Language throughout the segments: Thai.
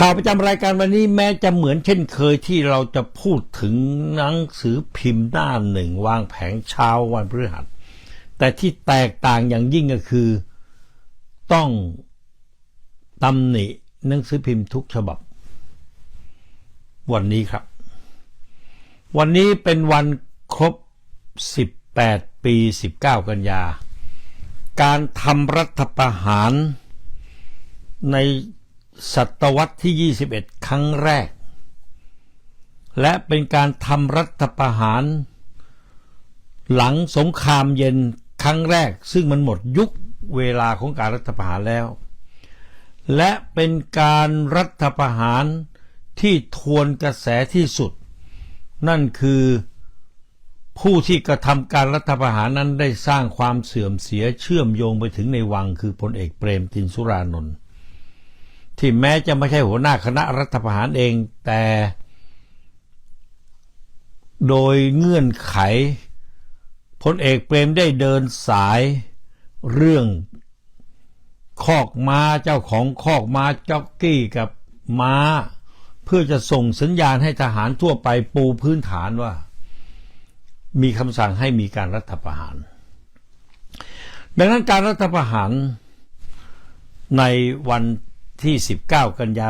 ข่าวประจำรายการวันนี้แม้จะเหมือนเช่นเคยที่เราจะพูดถึงหนังสือพิมพ์หน้าหนึ่งวางแผงเช้าวันพฤหัส แต่ที่แตกต่างอย่างยิ่งก็คือ ต้องตำหนิหนังสือพิมพ์ทุกฉบับ วันนี้ครับ วันนี้เป็นวันครบ 18 ปี 19 กันยา การทำรัฐประหารใน ศตวรรษที่ 21 ครั้งแรก และเป็นการทำรัฐประหาร หลังสงครามเย็นครั้งแรก ซึ่งมันหมดยุคเวลาของการรัฐประหารแล้ว และเป็นการรัฐประหารที่ทวนกระแสที่สุด นั่นคือผู้ที่กระทำการรัฐประหารนั้นได้สร้างความเสื่อมเสียเชื่อมโยงไปถึงในวังคือพลเอกเปรมตินสุรานนท์ ที่แม้จะไม่ใช่หัวหน้าคณะรัฐประหารเอง แต่ โดยเงื่อนไขพลเอกเปรมได้เดินสายเรื่องคอกม้าเจ้าของคอกม้าจ็อกกี้กับม้า เพื่อจะส่งสัญญาณให้ทหารทั่วไปปูพื้นฐานว่า มีคำสั่งให้มีการรัฐประหาร ดังนั้นการรัฐประหารในวัน ที่ 19 กันยา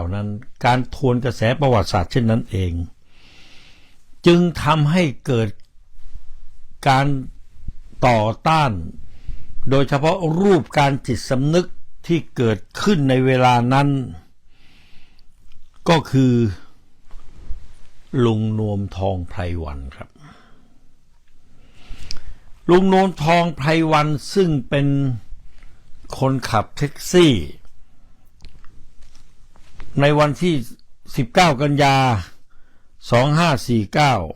2549 นั้น การทวนกระแสประวัติศาสตร์เช่นนั้นเอง จึงทำให้เกิดการต่อต้าน โดยเฉพาะรูปการจิตสำนึกที่เกิดขึ้นในเวลานั้น ก็คือลุงนวมทองไพรวันครับ ลุงนวมทองไพรวันซึ่งเป็นคนขับแท็กซี่ ในวันที่ 19 กันยา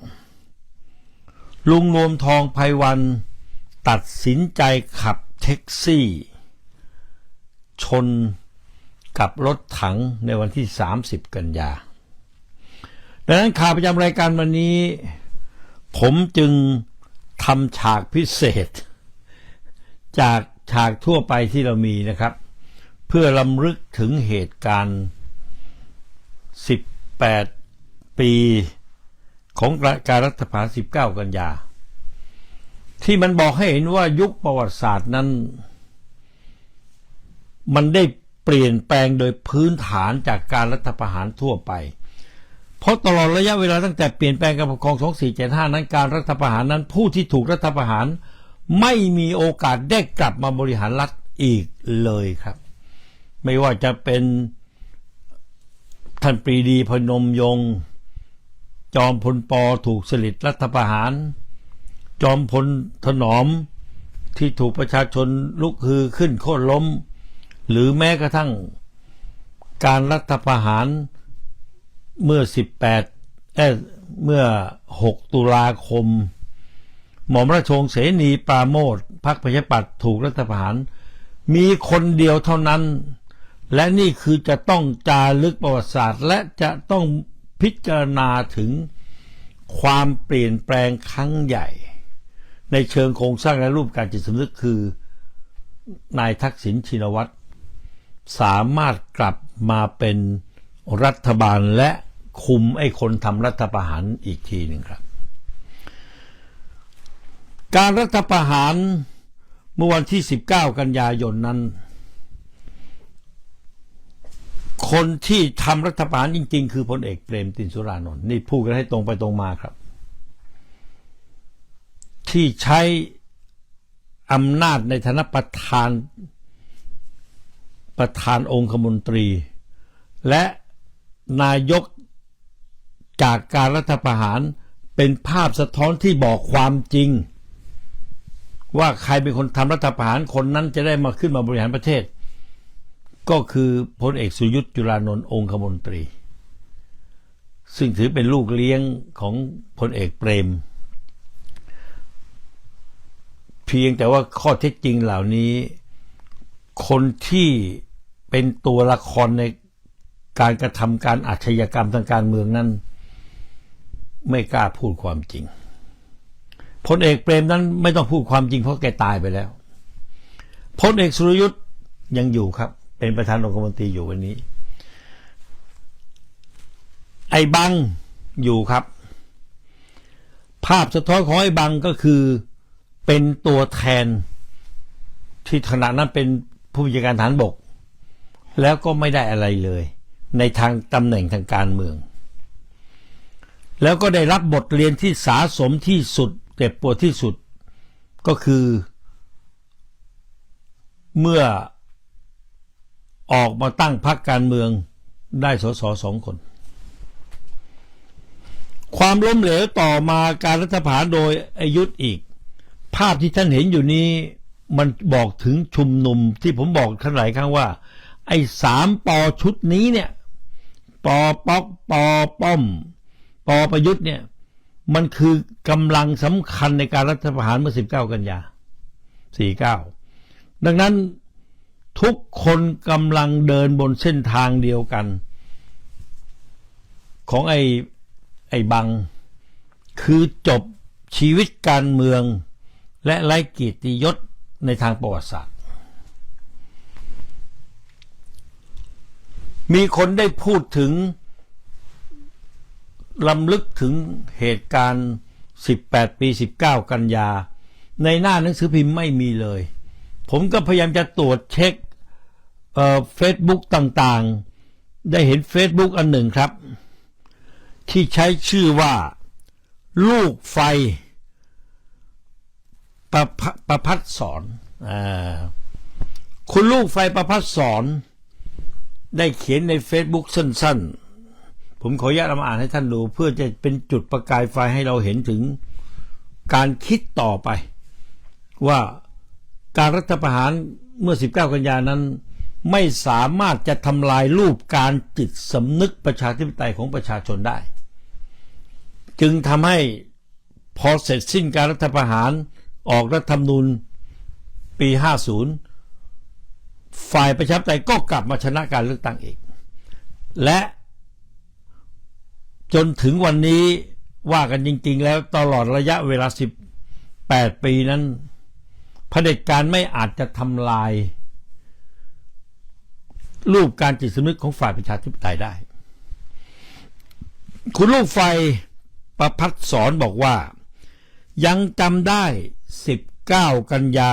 2549 ลุงนวมทองไพรวัน ตัดสินใจขับแท็กซี่ ชนกับรถถังในวันที่ 30 กันยา ดังนั้นข่าวประจำรายการวันนี้ ผมจึงทำฉากพิเศษ จากฉากทั่วไปที่เรามีนะครับ เพื่อลำลึกถึงเหตุการณ์ 18 ปีของการรัฐประหาร19 กันยา ที่มันบอกให้เห็นว่ายุคประวัติศาสตร์นั้น มันได้เปลี่ยนแปลงโดยพื้นฐานจากการรัฐประหารทั่วไป เพราะตลอดระยะเวลาตั้งแต่เปลี่ยนแปลงการปกครอง 2475 นั้นการรัฐประหารนั้นผู้ที่ถูกรัฐประหารไม่มีโอกาสได้กลับมาบริหารรัฐอีกเลยครับ ไม่ว่าจะเป็น ท่านปรีดีพนมยง จอมพลปอถูกสลิดรัฐประหาร จอมพลถนอมที่ถูกประชาชนลุกฮือขึ้นโค่นล้ม หรือแม้กระทั่งการรัฐประหารเมื่อ 18เอ้ยเมื่อ 6 ตุลาคม หม่อมราชวงศ์เสนีปราโมทพรรคประชาธิปัตย์ถูกรัฐประหาร มีคนเดียวเท่านั้น และนี่คือจะต้องจารึกประวัติศาสตร์ และจะต้องพิจารณาถึงความเปลี่ยนแปลงครั้งใหญ่ ในเชิงโครงสร้างและรูปการจิตสำนึกคือนายทักษิณชินวัตรสามารถกลับมาเป็นรัฐบาลและคุมไอ้คนทำรัฐประหารอีกทีหนึ่งครับ การรัฐประหารเมื่อวันที่ 19 กันยายนนั้น คนที่ทำรัฐประหารจริง ๆ คือพลเอกเปรมตินสุรานนท์นี่พูดกันให้ตรงไปตรงมาครับ ที่ใช้อำนาจในฐานะประธานประธานองคมนตรี และนายกจากการรัฐประหารเป็นภาพสะท้อนที่บอกความจริง ว่าใครเป็นคนทำรัฐประหารคนนั้นจะได้มาขึ้นมาบริหารประเทศ ก็คือพลเอกสุยุทธ์จุลานนท์องคมนตรี ซึ่งถือเป็นลูกเลี้ยงของพลเอกเปรม เพียงแต่ว่าข้อเท็จจริงเหล่านี้ คนที่เป็นตัวละครในการกระทำการอาชญากรรมทางการเมืองนั้น ไม่กล้าพูดความจริงพลเอกเปรมนั้นไม่ต้องพูดความจริงเพราะแกตายไปแล้วพลเอกสุรยุทธ์ยังอยู่ครับ เป็นประธานองคมนตรีอยู่วันนี้ ไอ้บังอยู่ครับ ภาพสะท้อนของไอ้บังก็คือเป็นตัวแทนที่ขณะนั้นเป็นผู้บัญชาการฐานบก แล้วก็ไม่ได้อะไรเลย ในทางตำแหน่งทางการเมือง แล้วก็ได้รับบทเรียนที่สาสมที่สุดเจ็บปวดที่สุดก็คือ เมื่อ ออกมาตั้งพรรคการเมืองได้สสสองคน ความล้มเหลวต่อมาการรัฐประหารโดยอายุธอีก ภาพที่ท่านเห็นอยู่นี้มันบอกถึงชุมนุมที่ผมบอกท่านหลายครั้งว่า ไอ้สามปอชุดนี้เนี่ยปอป๊อกปอป้อมปอประยุทธ์เนี่ย มันคือกำลังสำคัญในการรัฐประหารเมื่อ 19 กันยา49 ดังนั้น ทุกคนกำลังเดินบนเส้นทางเดียวกัน ของไอ้ไอ้บัง คือจบชีวิตการเมือง และไร้กียรติยศในทางประวัติศาสตร์ มีคนได้พูดถึงลำลึกถึงเหตุการณ์ 18 ปี 19 กันยา ในหน้าหนังสือพิมพ์ไม่มีเลย ผมก็พยายามจะตรวจเช็คเฟซบุ๊กต่างๆ ได้เห็น Facebook อันหนึ่งครับ ที่ใช้ชื่อว่า ลูกไฟ ประพประพัดสอนอคุณลูกไฟประพัดสอน ได้เขียนใน Facebook สั้น ๆ ผมขออนุญาตมาอ่านให้ท่านดู เพื่อจะเป็นจุดประกายไฟให้เราเห็นถึงการคิดต่อไปว่า การรัฐประหารเมื่อ 19 กันยานั้น ไม่สามารถจะทำลายรูปการจิตสำนึกประชาธิปไตยของประชาชนได้ จึงทำให้พอเสร็จสิ้นการรัฐประหารออกรัฐธรรมนูญปี 50 ฝ่ายประชาธิปไตยก็กลับมาชนะการเลือกตั้งอีก และจนถึงวันนี้ว่ากันจริง ๆ แล้วตลอดระยะเวลา 18 ปีนั้น เผด็จการไม่อาจจะทำลาย รูปการจิตสำนึกของฝ่ายประชาธิปไตยได้ คุณลูกไฟประพัดสอนบอกว่า ยังจำได้ 19 กันยา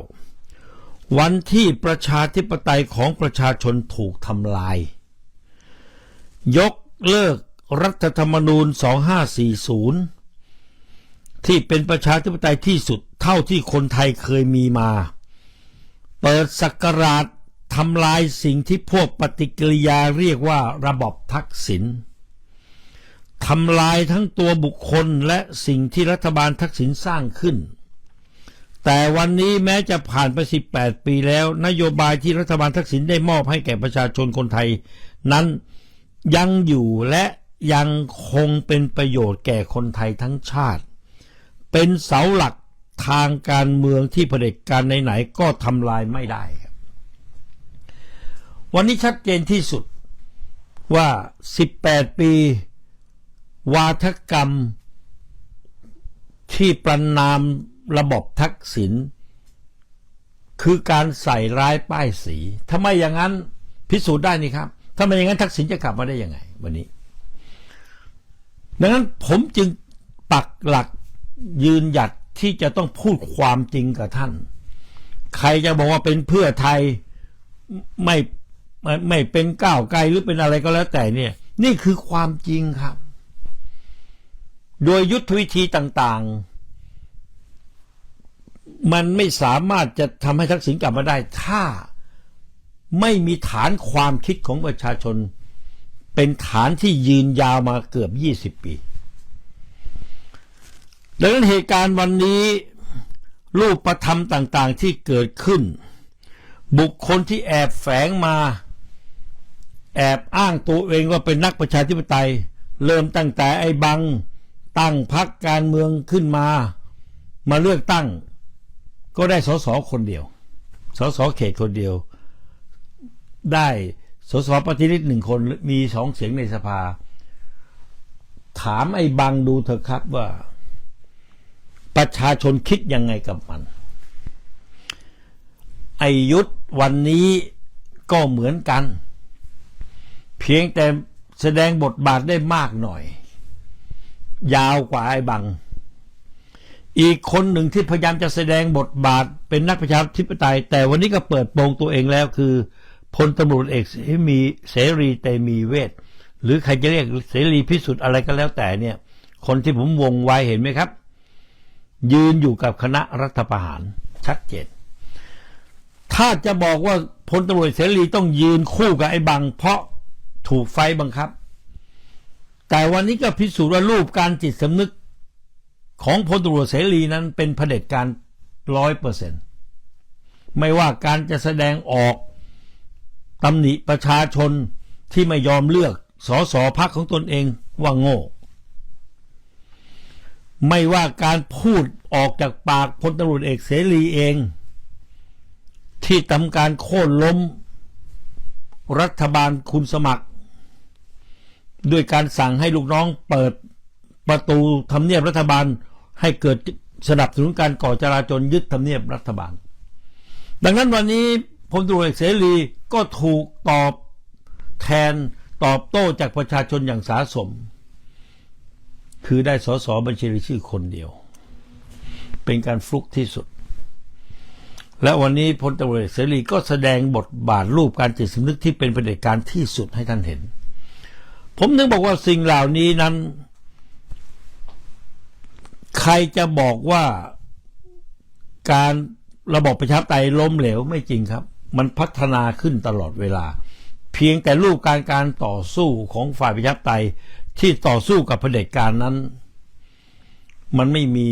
49 วันที่ประชาธิปไตยของประชาชนถูกทำลาย ยกเลิกรัฐธรรมนูญ 2540 ที่เป็นประชาธิปไตยที่สุดเท่าที่คนไทยเคยมีมา เปิดสักราชทำลายสิ่งที่พวกปฏิกิริยาเรียกว่าระบบทักษิณทำลายทั้งตัวบุคคลและสิ่งที่รัฐบาลทักษิณสร้างขึ้น แต่วันนี้แม้จะผ่านไป 18 ปีแล้ว นโยบายที่รัฐบาลทักษิณได้มอบให้แก่ประชาชนคนไทย นั้นยังอยู่และยังคงเป็นประโยชน์แก่คนไทยทั้งชาติ เป็นเสาหลักทางการเมืองที่เผด็จการไหนๆก็ทำลายไม่ได้ครับ วันนี้ชัดเจนที่สุดว่า 18 ปี วาทกรรม ที่ประนามระบบทักษิณคือการใส่ร้ายป้ายสีทำไมอย่างนั้นพิสูจน์ได้นี่ครับถ้าไม่อย่างนั้นทักษิณจะกลับมาได้ยังไง วันนี้ ดังนั้นผมจึงปักหลัก ยืนหยัดที่จะต้องพูดความจริงกับท่าน ใครจะบอกว่าเป็นเพื่อไทยไม่ไม่ไม่เป็นก้าวไกลหรือเป็นอะไรก็แล้วแต่เนี่ย นี่คือความจริงครับ โดยยุทธวิธีต่างๆ มันไม่สามารถจะทำให้ทักษิณกลับมาได้ ถ้าไม่มีฐานความคิดของประชาชน เป็นฐานที่ยืนยาวมาเกือบ 20 ปี ดังนั้นเหตุการณ์วันนี้รูปประธรรมต่างๆที่เกิดขึ้น บุคคลที่แอบแฝงมา แอบอ้างตัวเองว่าเป็นนักประชาธิปไตย เริ่มตั้งแต่ไอ้บังตั้งพักการเมืองขึ้นมา มาเลือกตั้ง ก็ได้สสคนเดียวสสเขตคนเดียว ได้สสปฏิริษีหนึ่งคนมีสองเสียงในสภา ถามไอ้บังดูเถอะครับว่า ประชาชนคิดยังไงกับมัน ไอยุทธวันนี้ก็เหมือนกัน เพียงแต่แสดงบทบาทได้มากหน่อย ยาวกว่าไอ้บัง อีกคนหนึ่งที่พยายามจะแสดงบทบาทเป็นนักประชาธิปไตย แต่วันนี้ก็เปิดโปงตัวเองแล้วคือพลตำรวจเอกเสมีเสรีเตมีเวทหรือใครจะเรียกเสรีพิสุทธิ์อะไรก็แล้วแต่เนี่ย คนที่ผมวงไว้เห็นไหมครับ ยืนอยู่กับคณะรัฐประหารชัดเจน ถ้าจะบอกว่าพลตำรวจเสรีต้องยืนคู่กับไอ้บัง เพราะถูกไฟบังคับ แต่วันนี้ก็พิสูจน์ว่ารูปการจิตสำนึกของพลตำรวจเสรีนั้นเป็นเผด็จการร้อยเปอร์เซ็นต์ไม่ว่าการจะแสดงออกตำหนิประชาชนที่ไม่ยอมเลือกสอสอพักของตนเองว่าโง่ ไม่ว่าการพูดออกจากปากพลตำรวจเอกเสรีเอง ที่ทำการโค่นล้ม รัฐบาลคุณสมัคร ด้วยการสั่งให้ลูกน้องเปิดประตูทำเนียบรัฐบาลให้เกิดสนับสนุนการก่อจราจรยึดทำเนียบรัฐบาล ดังนั้นวันนี้พลตำรวจเอกเสรีก็ถูกตอบแทนตอบโต้จากประชาชนอย่างสาสม คือได้สสบัญชีรายชื่อคนเดียว เป็นการฟลุกที่สุด และวันนี้พลตำรวจเอกเสรีก็แสดงบทบาทรูปการจิตสำนึกที่เป็นประเด็จการที่สุดให้ท่านเห็น ผมถึงบอกว่าสิ่งเหล่านี้นั้น ใครจะบอกว่าการระบบประชาธิปไตยล้มเหลวไม่จริงครับ มันพัฒนาขึ้นตลอดเวลา เพียงแต่รูปการการต่อสู้ของฝ่ายประชาธิปไตย ที่ต่อสู้กับเผด็จการนั้น มันไม่มี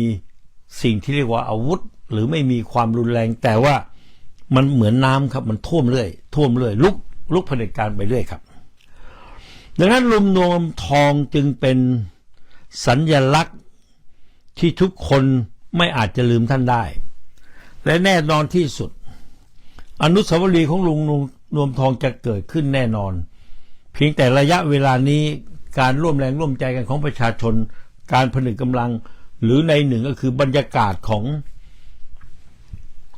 สิ่งที่เรียกว่าอาวุธ หรือไม่มีความรุนแรง แต่ว่ามันเหมือนน้ำครับ มันท่วมเรื่อยท่วมเรื่อยลุกลุกเผด็จการไปเรื่อยครับ ดังนั้นลุมนวมทองจึงเป็นสัญญลักษณ์ที่ทุกคนไม่อาจจะลืมท่านได้ และแน่นอนที่สุด อนุสาวรีย์ของลุงนวมทองจะเกิดขึ้นแน่นอน เพียงแต่ระยะเวลานี้ การร่วมแรงร่วมใจกันของประชาชน การผนึกกำลัง หรือในหนึ่งก็คือบรรยากาศของ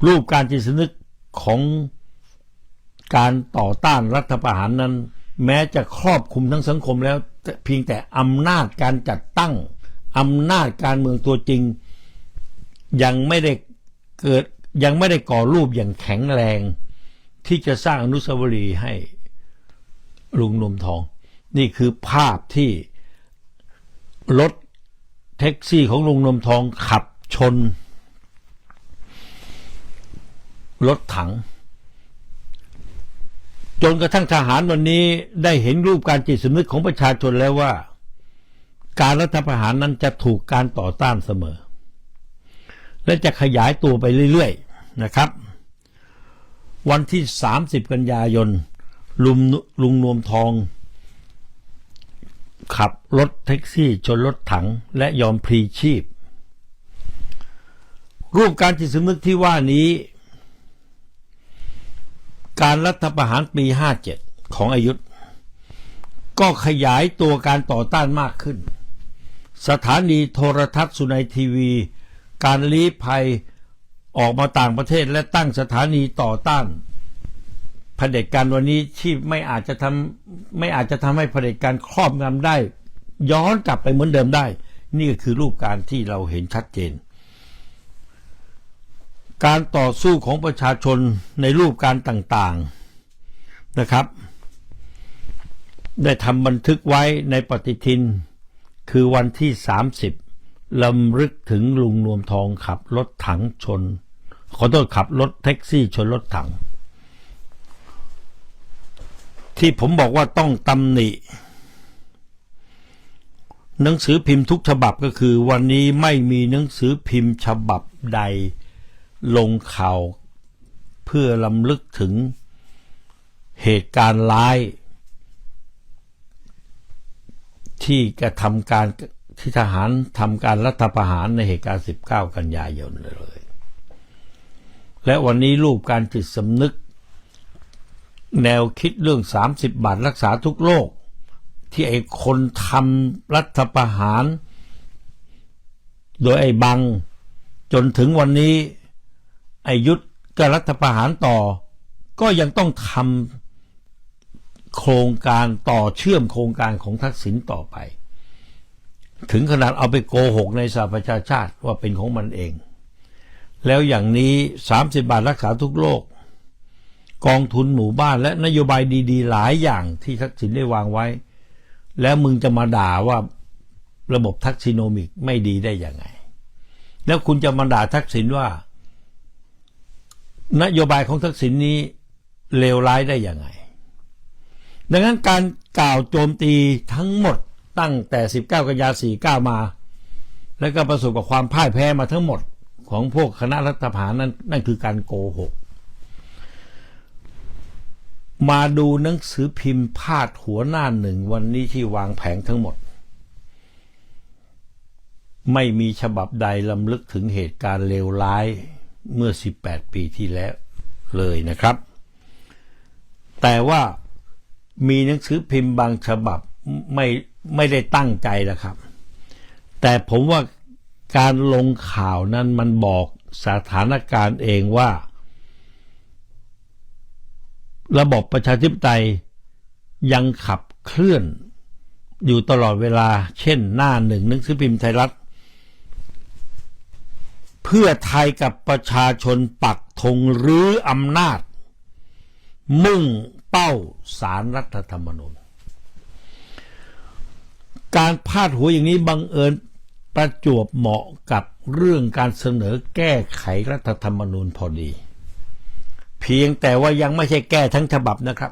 รูปการจิตสนึกของการต่อต้านรัฐประหารนั้น แม้จะครอบคลุมทั้งสังคมแล้วเพียงแต่อำนาจการจัดตั้งอำนาจการเมืองตัวจริง ยังไม่ได้เกิดยังไม่ได้ก่อรูปอย่างแข็งแรง ที่จะสร้างอนุสาวรีย์ให้ลุงนมทอง นี่คือภาพที่รถแท็กซี่ของลุงนมทองขับชน รถถัง จนกระทั่งทหารวันนี้ได้เห็นรูปการจิตสำนึกของประชาชนแล้วว่า การรัฐประหารนั้นจะถูกการต่อต้านเสมอ และจะขยายตัวไปเรื่อยๆนะครับ วันที่ 30 กันยายนลุงลุงนวมทอง ขับรถแท็กซี่ชนรถถังและยอมพลีชีพ รูปการจิตสำนึกที่ว่านี้ การรัฐประหารปี 57 ของอายุธก็ขยายตัวการต่อต้านมากขึ้น สถานีโทรทัศน์สุนัยทีวี การลี้ภัยออกมาต่างประเทศและตั้งสถานีต่อต้าน เผด็จการวันนี้ที่ไม่อาจจะทำไม่อาจจะทำให้เผด็จการครอบงำได้ ย้อนกลับไปเหมือนเดิมได้ นี่ก็คือรูปการที่เราเห็นชัดเจน การต่อสู้ของประชาชนในรูปการต่างๆนะครับ ได้ทำบันทึกไว้ในปฏิทิน คือวันที่ 30ลำลึกถึงลุงนวมทองขับรถถังชน ขอโทษขับรถแท็กซี่ชนรถถัง ที่ผมบอกว่าต้องตำหนิ หนังสือพิมพ์ทุกฉบับก็คือ วันนี้ไม่มีหนังสือพิมพ์ฉบับใดลงข่าว เพื่อลำลึกถึงเหตุการณ์ร้าย ที่กระทำการที่ทหารทำการรัฐประหารในเหตุการณ์ 19 กันยายนเลย และวันนี้รูปการจิตสำนึก แนวคิดเรื่อง 30 บาทรักษาทุกโรคที่ไอ้คนทำรัฐประหาร โดยไอ้บัง จนถึงวันนี้ ไอ้ยุทธก็รัฐประหารต่อ ก็ยังต้องทำโครงการต่อเชื่อมโครงการของทักษิณต่อไป ถึงขนาดเอาไปโกหกในสหประชาชาติว่าเป็นของมันเอง แล้วอย่างนี้ 30 บาทรักษาทุกโรค กองทุนหมู่บ้านและนโยบายดี ๆ หลายอย่างที่ทักษิณได้วางไว้ แล้วมึงจะมาด่าว่าระบบทักษิโนมิกไม่ดีได้ยังไง แล้วคุณจะมาด่าทักษิณว่า นโยบายของทักษิณนี้เลวร้ายได้ยังไง ดังนั้นการกล่าวโจมตีทั้งหมดตั้งแต่ 19 กันยา 49 มา แล้วก็ประสบกับความพ่ายแพ้มาทั้งหมดของพวกคณะรัฐประหารนั้นนั่นคือการโกหก มาดูหนังสือพิมพ์พาดหัวหน้าหนึ่งวันนี้ที่วางแผงทั้งหมด ไม่มีฉบับใดลำลึกถึงเหตุการณ์เลวร้ายเมื่อ 18 ปีที่แล้วเลยนะครับ แต่ว่ามีหนังสือพิมพ์บางฉบับไม่ไม่ได้ตั้งใจนะครับ แต่ผมว่าการลงข่าวนั้นมันบอกสถานการณ์เองว่า ระบบประชาธิปไตยยังขับเคลื่อน อยู่ตลอดเวลา เช่นหน้าหนึ่งหนังสือพิมพ์ไทยรัฐ เพื่อไทยกับประชาชนปักธงรื้ออำนาจ มุ่งเป้าสารรัฐธรรมนูญการพาดหัวอย่างนี้บังเอิญประจวบเหมาะกับเรื่องการเสนอแก้ไขรัฐธรรมนูญพอดี เพียงแต่ว่ายังไม่ใช่แก้ทั้งฉบับนะครับ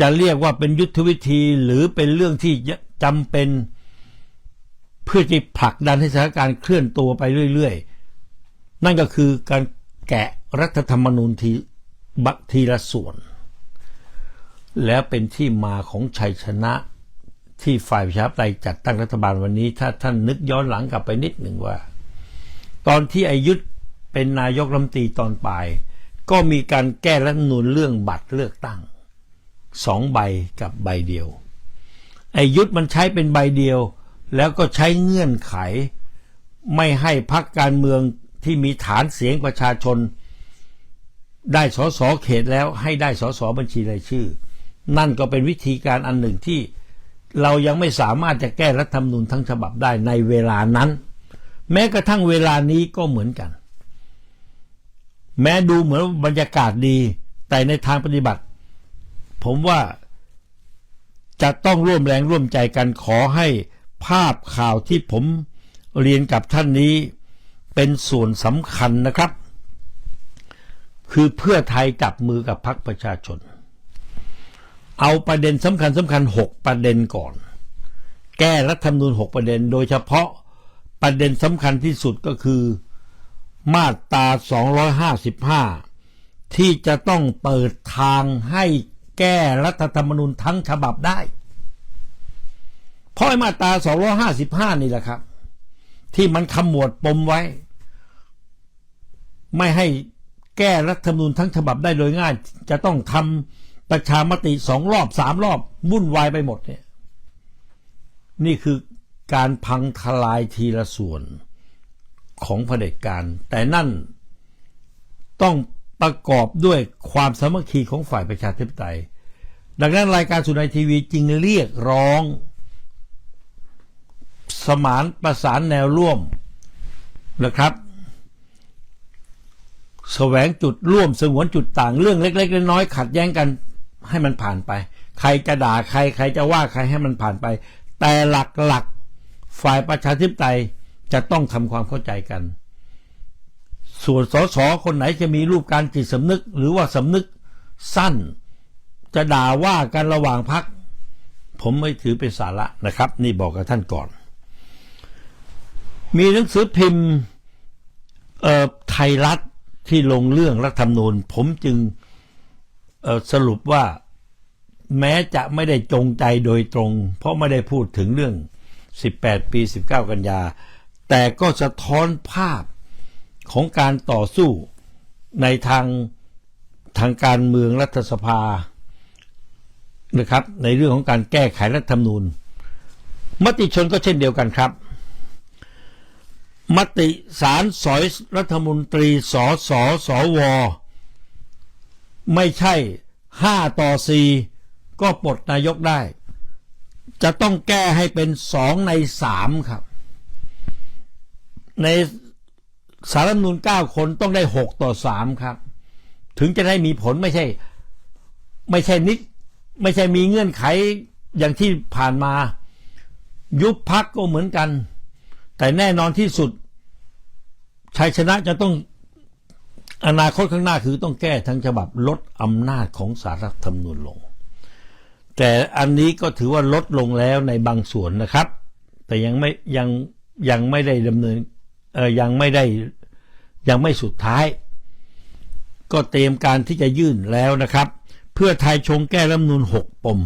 จะเรียกว่าเป็นยุทธวิธีหรือเป็นเรื่องที่จำเป็น เพื่อที่ผลักดันให้สถานการณ์เคลื่อนตัวไปเรื่อยๆ นั่นก็คือการแกะรัฐธรรมนูญทีบักทีละส่วน แล้วเป็นที่มาของชัยชนะที่ฝ่ายประชาธิปไตยจัดตั้งรัฐบาลวันนี้ ถ้าท่านนึกย้อนหลังกลับไปนิดหนึ่งว่า ตอนที่อายุธเป็นนายกรัฐมนตรีตอนปลาย ก็มีการแก้รัฐธรรมนูญเรื่องบัตรเลือกตั้งสองใบกับใบเดียว ไอายุทธมันใช้เป็นใบเดียว แล้วก็ใช้เงื่อนไข ไม่ให้พักการเมืองที่มีฐานเสียงประชาชน ได้สอสอเขตแล้วให้ได้สอสอบัญชีรายชื่อ นั่นก็เป็นวิธีการอันหนึ่งที่เรายังไม่สามารถจะแก้รัฐธรรมนูญทั้งฉบับได้ในเวลานั้น แม้กระทั่งเวลานี้ก็เหมือนกัน แม้ดูเหมือนบรรยากาศดี แต่ในทางปฏิบัติ ผมว่าจะต้องร่วมแรงร่วมใจกันขอให้ภาพข่าวที่ผมเรียนกับท่านนี้เป็นส่วนสำคัญนะครับ คือเพื่อไทยจับมือกับพรรคประชาชน เอาประเด็นสำคัญสำคัญหกประเด็นก่อน แก้รัฐธรรมนูญหกประเด็น โดยเฉพาะประเด็นสำคัญที่สุดก็คือ มาตรา 255 ที่จะต้องเปิดทางให้แก้รัฐธรรมนูญทั้งฉบับได้ เพราะมาตรา 255 นี่แหละครับ ที่มันขมวดปมไว้ ไม่ให้แก้รัฐธรรมนูญทั้งฉบับได้โดยง่าย จะต้องทำประชามติสองรอบสามรอบวุ่นวายไปหมดเนี่ย นี่คือการพังทลายทีละส่วน ของเผด็จการ แต่นั่นต้องประกอบด้วยความสามัคคีของฝ่ายประชาธิปไตย ดังนั้นรายการสุนัยทีวีจึงเรียกร้อง สมานประสานแนวร่วมนะครับแสวงจุดร่วมสงวนจุดต่างเรื่องเล็ก ๆ น้อยๆขัดแย้งกันให้มันผ่านไป ใครจะด่าใคร ใครจะว่าใครให้มันผ่านไป แต่หลักๆฝ่ายประชาธิปไตย จะต้องทำความเข้าใจกัน ส่วนสสคนไหนจะมีรูปการจิตสำนึก หรือว่าสำนึกสั้น จะด่าว่ากันระหว่างพัก ผมไม่ถือเป็นสาระนะครับ นี่บอกกับท่านก่อน มีหนังสือพิมพ์ไทยรัฐที่ลงเรื่องรัฐธรรมนูญ ผมจึงสรุปว่าแม้จะไม่ได้จงใจโดยตรง เพราะไม่ได้พูดถึงเรื่อง 18 ปี 19 กันยา แต่ก็สะท้อนภาพของการต่อสู้ในทางทางการเมืองรัฐสภานะครับในเรื่องของการแก้ไขรัฐธรรมนูญ มติชนก็เช่นเดียวกันครับ มติสารสอยรัฐมนตรีสอสอสอวอไม่ใช่ห้าต่อสี่ก็ปลดนายกได้ จะต้องแก้ให้เป็นสองในสามครับ ในสารรัฐมนูลเก้าคนต้องได้หกต่อสามครับ ถึงจะได้มีผลไม่ใช่ ไม่ใช่นิดไม่ใช่มีเงื่อนไขอย่างที่ผ่านมา ยุบพักก็เหมือนกัน แต่แน่นอนที่สุดชัยชนะจะต้องอนาคตข้างหน้าคือต้องแก้ทั้งฉบับลดอำนาจของสารรัฐธรรมนูญลง แต่อันนี้ก็ถือว่าลดลงแล้วในบางส่วนนะครับ แต่ยังไม่ยังยังไม่ได้ดำเนิน เออยังไม่ได้ยังไม่สุดท้าย ก็เตรียมการที่จะยื่นแล้วนะครับ เพื่อไทยชงแก้รัฐมนูญหกปม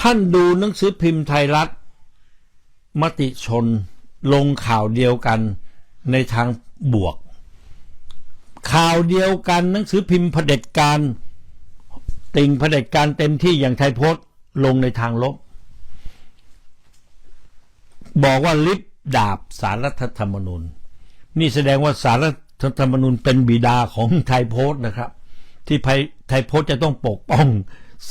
ท่านดูหนังสือพิมพ์ไทยรัฐ มติชนลงข่าวเดียวกันในทางบวก ข่าวเดียวกันหนังสือพิมพ์เผด็จการติ่งเผด็จการเต็มที่อย่างไทยโพสต์ลงในทางลบ บอกว่าลิบดาบสารรัฐธรรมนูญ นี่แสดงว่าสารรัฐธรรมนูญเป็นบิดาของไทยโพสต์นะครับ ที่ไทยไทยโพสต์จะต้องปกป้อง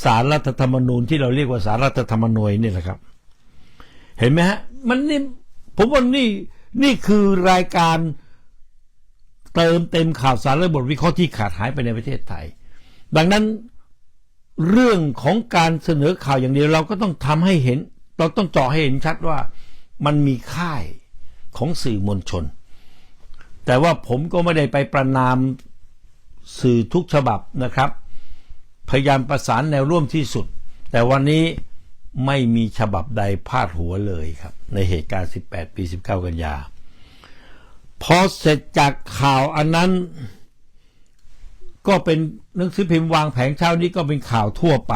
สารรัฐธรรมนูญที่เราเรียกว่าสารรัฐธรรมนูญนี่แหละครับ เห็นไหมฮะ มันนี่ผมว่านี่นี่คือรายการเติมเต็มข่าวสารและบทวิเคราะห์ที่ขาดหายไปในประเทศไทย ดังนั้นเรื่องของการเสนอข่าวอย่างเดียวเราก็ต้องทำให้เห็น เราต้องเจาะให้เห็นชัดว่า มันมีค่ายของสื่อมวลชน แต่ว่าผมก็ไม่ได้ไปประนามสื่อทุกฉบับนะครับ พยายามประสานแนวร่วมที่สุด แต่วันนี้ไม่มีฉบับใดพาดหัวเลยครับ ในเหตุการณ์ 18 ปี 19 กันยา พอเสร็จจากข่าวอันนั้น ก็เป็นหนังสือพิมพ์วางแผงเช้านี้ก็เป็นข่าวทั่วไป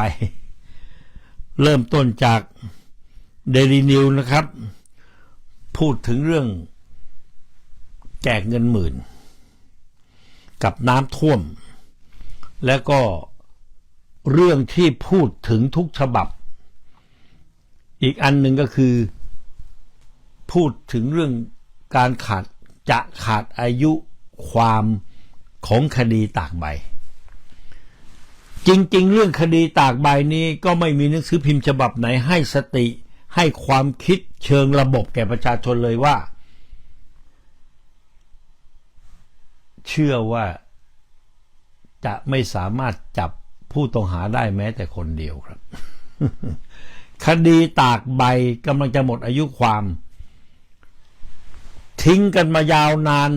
เริ่มต้นจากเดลีนิวนะครับ พูดถึงเรื่องแจกเงินหมื่น กับน้ำท่วม แล้วก็เรื่องที่พูดถึงทุกฉบับ อีกอันหนึ่งก็คือ พูดถึงเรื่องการขาดจะขาดอายุความของคดีตากใบ จริง ๆ เรื่องคดีตากใบนี้ก็ไม่มีหนังสือพิมพ์ฉบับไหนให้สติ ให้ความคิดเชิงระบบแก่ประชาชนเลยว่า เชื่อว่าจะไม่สามารถจับผู้ต้องหาได้แม้แต่คนเดียวครับ คดีตากใบกำลังจะหมดอายุความ ทิ้งกันมายาวนาน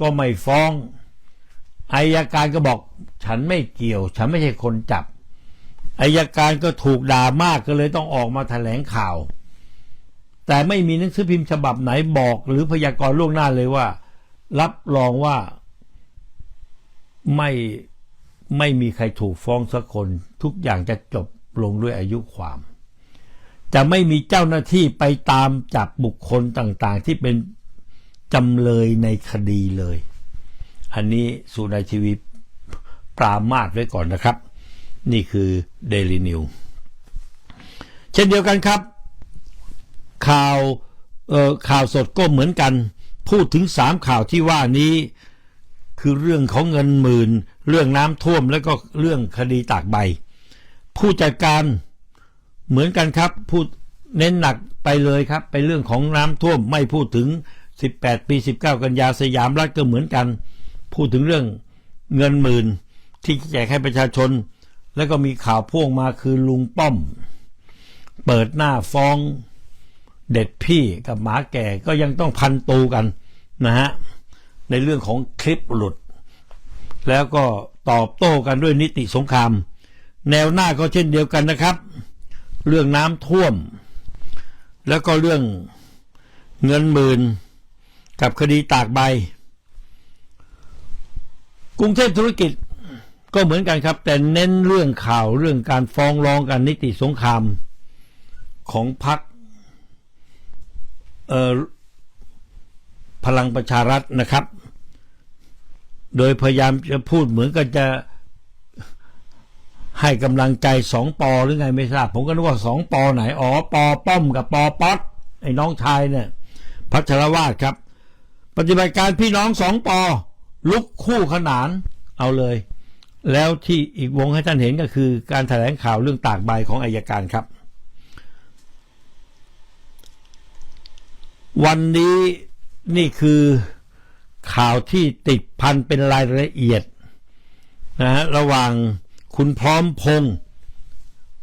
ก็ไม่ฟ้องอายการก็บอก ฉันไม่เกี่ยว ฉันไม่ใช่คนจับ อายการก็ถูกด่ามากก็เลยต้องออกมาแถลงข่าว แต่ไม่มีหนังสือพิมพ์ฉบับไหนบอกหรือพยากรณ์ล่วงหน้าเลยว่า รับรองว่าไม่ไม่มีใครถูกฟ้องสักคน ทุกอย่างจะจบลงด้วยอายุความ จะไม่มีเจ้าหน้าที่ไปตามจับบุคคลต่างๆ ที่เป็นจำเลยในคดีเลย อันนี้สุนายทีวีปรามาสไว้ก่อนนะครับ นี่คือเดลินิวเช่นเดียวกันครับ ข่าวเอ่อข่าวสดก็เหมือนกัน พูดถึงสามข่าวที่ว่านี้ คือเรื่องของเงินหมื่น เรื่องน้ำท่วมแล้วก็เรื่องคดีตากใบ ผู้จัดการเหมือนกันครับ พูดเน้นหนักไปเลยครับ ไปเรื่องของน้ำท่วมไม่พูดถึง 18 ปี 19 กันยาสยามรัฐก็เหมือนกัน พูดถึงเรื่องเงินหมื่นที่แจกให้ประชาชน แล้วก็มีข่าวพ่วงมาคือลุงป้อม เปิดหน้าฟ้องเด็ดพี่กับหมาแก่ก็ยังต้องพันตูกันนะฮะในเรื่องของคลิปหลุด แล้วก็ตอบโต้กันด้วยนิติสงคราม แนวหน้าก็เช่นเดียวกันนะครับ เรื่องน้ำท่วม แล้วก็เรื่องเงินหมื่นกับคดีตากใบ กรุงเทพธุรกิจ ก็เหมือนกันครับ แต่เน้นเรื่องข่าวเรื่องการฟ้องร้องกันนิติสงครามของพรรคพลังประชารัฐนะครับ โดยพยายามจะพูดเหมือนกับจะให้กำลังใจสองปอหรือไงไม่ทราบ ผมก็นึกว่าสองปอไหน อ๋อ ปอป้อมกับปอป๊อตไอ้น้องชายเนี่ยพัชรวาดครับ ปฏิบัติการพี่น้องสองปอลุกคู่ขนานเอาเลย แล้วที่อีกวงให้ท่านเห็นก็คือการแถลงข่าวเรื่องตากใบของอายการครับ วันนี้นี่คือข่าวที่ติดพันเป็นรายละเอียดนะฮะระหว่างคุณพร้อมพงษ์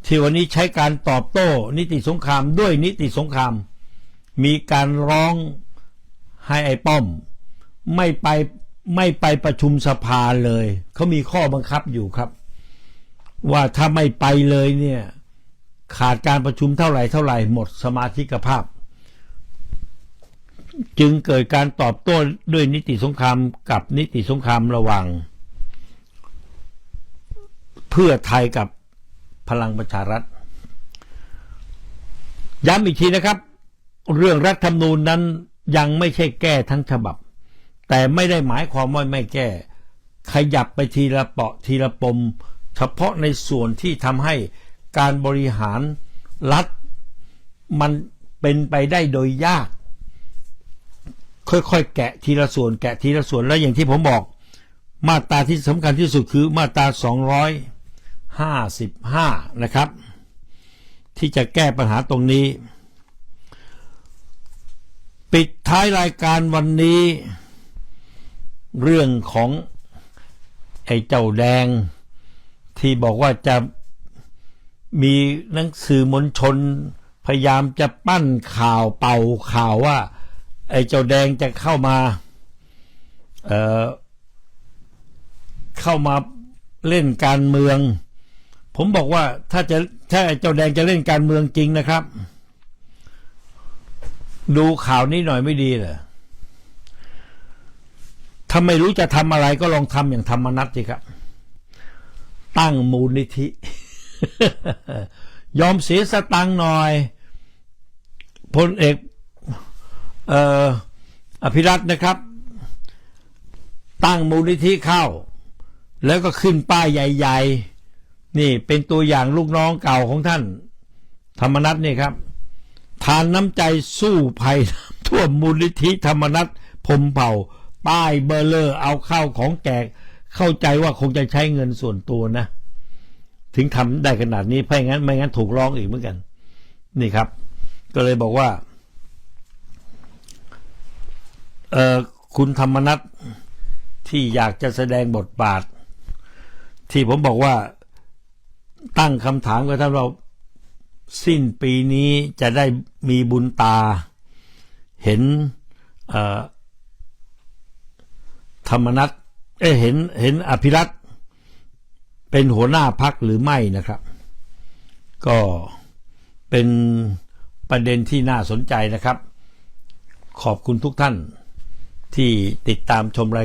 ที่วันนี้ใช้การตอบโต้ นิติสงครามด้วยนิติสงคราม มีการร้องให้ไอ้ป้อม ไม่ไป ไม่ไปประชุมสภาเลย เขามีข้อบังคับอยู่ครับ ว่าถ้าไม่ไปเลยเนี่ย ขาดการประชุมเท่าไหร่เท่าไหร่หมดสมาธิกภาพ จึงเกิดการตอบโต้ด้วยนิติสงครามกับนิติสงครามระหว่าง เพื่อไทยกับพลังประชารัฐ ย้ำอีกทีนะครับ เรื่องรัฐธรรมนูญนั้นยังไม่ใช่แก้ทั้งฉบับ แต่ไม่ได้หมายความว่าไม่แก้ ขยับไปทีละเปาะทีละปม เฉพาะในส่วนที่ทำให้การบริหารรัฐมันเป็นไปได้โดยยาก ค่อยๆ แกะทีละส่วน แกะทีละส่วนแล้วอย่างที่ผมบอก มาตราที่สำคัญที่สุดคือมาตรา255 นะครับ ที่จะแก้ปัญหาตรงนี้ ปิดท้ายรายการวันนี้ เรื่องของไอ้เจ้าแดง ที่บอกว่าจะมีหนังสือมวลชน พยายามจะปั้นข่าวเป่าข่าวว่า ไอ้เจ้าแดงจะเข้ามาเอ่อเข้ามาเล่นการเมือง ผมบอกว่าถ้าจะถ้าไอ้เจ้าแดงจะเล่นการเมืองจริงนะครับ ดูข่าวนี้หน่อยไม่ดีเหรอ ถ้าไม่รู้จะทำอะไรก็ลองทำอย่างธรรมนัตสิครับ ตั้งมูลนิธิ ยอมเสียสตังหน่อยพลเอกเอ่ออภิรัตน์นะครับ ตั้งมูลนิธิเข้า แล้วก็ขึ้นป้ายใหญ่ ๆ นี่เป็นตัวอย่างลูกน้องเก่าของท่าน ธรรมนัตนี่ครับ ทานน้ำใจสู้ภัยท่วมมูลนิธิธรรมนัตพมเผ่า ป้ายเบอร์เลอร์เอาเข้าของแจกเข้าใจว่าคงจะใช้เงินส่วนตัวนะ ถึงทำได้ขนาดนี้เพราะงั้นไม่งั้นถูกร้องอีกเหมือนกัน นี่ครับ ก็เลยบอกว่าเออคุณธรรมนัทที่อยากจะแสดงบทบาท ที่ผมบอกว่าตั้งคำถามกับท่านว่าสิ้นปีนี้จะได้มีบุญตา เห็นเอ่อ ธรรมนัตเอ้เห็นเห็นอภิรัตเป็นหัวหน้าพักหรือไม่นะครับ ก็เป็นประเด็นที่น่าสนใจนะครับ ขอบคุณทุกท่านที่ติดตามชมราย